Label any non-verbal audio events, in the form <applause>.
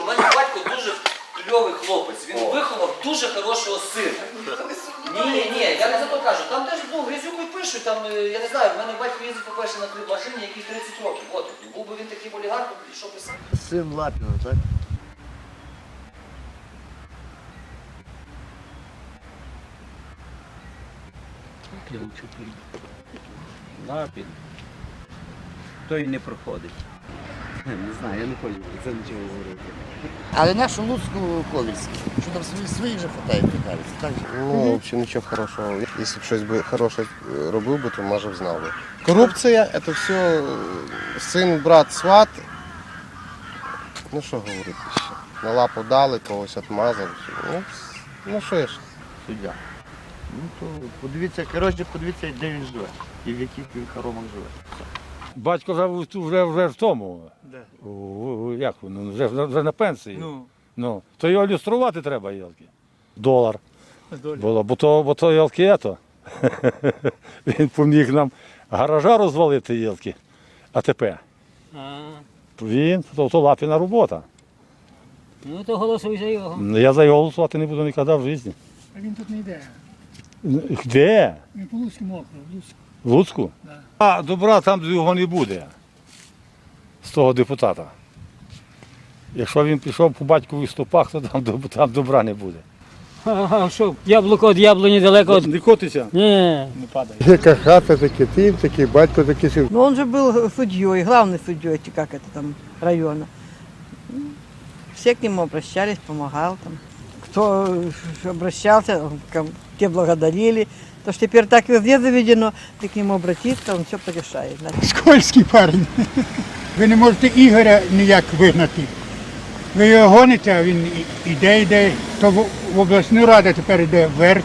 У мене батько дуже кльовий хлопець. Він виховав дуже хорошого сина. Ні, ні, я не за то кажу. Там теж ну, грязюку пишуть, там, е, я не знаю, в мене батько їздив, по-перше, на три машині, який 30 років. От, був би він таким олігархом, і що писав. Син Лапіна, так? Лапін. Той не проходить. Не знаю, я не хочу про це нічого говорити. Але нашу Луцьку Ковільську, що там свої, своїх же хватає, мені так? Ну, взагалі нічого хорошого. Якщо б щось би хороше робив би, то може б знав би. Корупція це все е, син, брат, сват. Ну що говорити ще? На лапу дали, когось отмазав. Ну, ну що ж. Суддя. Ну то подивіться, коротше, подивіться, де він живе. І в яких він хоромах живе. Батько вже, вже, вже в тому. У- у- як воно, вже, вже на пенсії. Ну, Ну, то його люструвати треба, Єлки. Долар. Було, бо то, бо то Єлки ето. <laughs> Він поміг нам гаража розвалити Єлки. АТП. а, Він, то, то лапіна робота. ну то голосуй за його. Я за його голосувати не буду ніколи в житті. А він тут не йде. Де? Він по Луцькому округу, в Луцьку. В Луцьку? А добра там його не буде З того депутата. Якщо він пішов по батькових стопах, то там, доб- там добра не буде. Ага, що, яблуко від яблуні далеко. від- Не котиться? Ні. Не падає. Яка хата, такий тим, такий батько, такий син. Ну, он же был судьей, главный судьей, чи как это там, района. М, Все к нему обращались, помогал там. Кто э, обращался, он ко- те благодарили. То, что теперь так везде заведено, ты к нему обратиться, он все порешает. знаете. Скользький парень. Ви не можете Ігоря ніяк вигнати. Ви його гоните, а він іде, йде. То в, обласну раду тепер йде вверх.